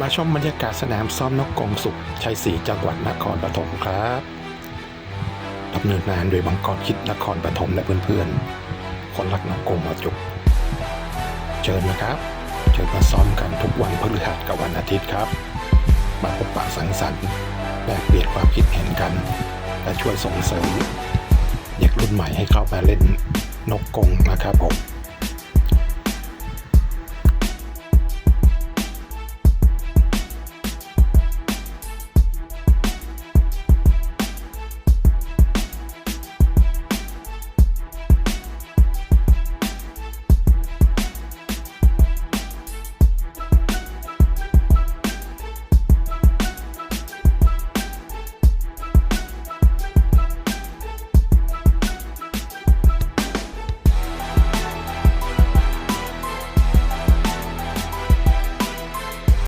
มาชมบรรยากาศสนามซ้อมนกกงสุขชัยศรีจังหวัดนครปฐมครับดำเนินงานโดยบังกรคิดนครปฐมและเพื่อนๆ คนรักนกกงมาจุก เชิญนะครับ เชิญมาซ้อมกันทุกวันพฤหัสกับวันอาทิตย์ครับ มาพบปะสังสรรค์แลกเปลี่ยนความคิดเห็นกัน และช่วยส่งเสริมเด็กรุ่นใหม่ให้เข้ามาเล่นนกกงนะครับผม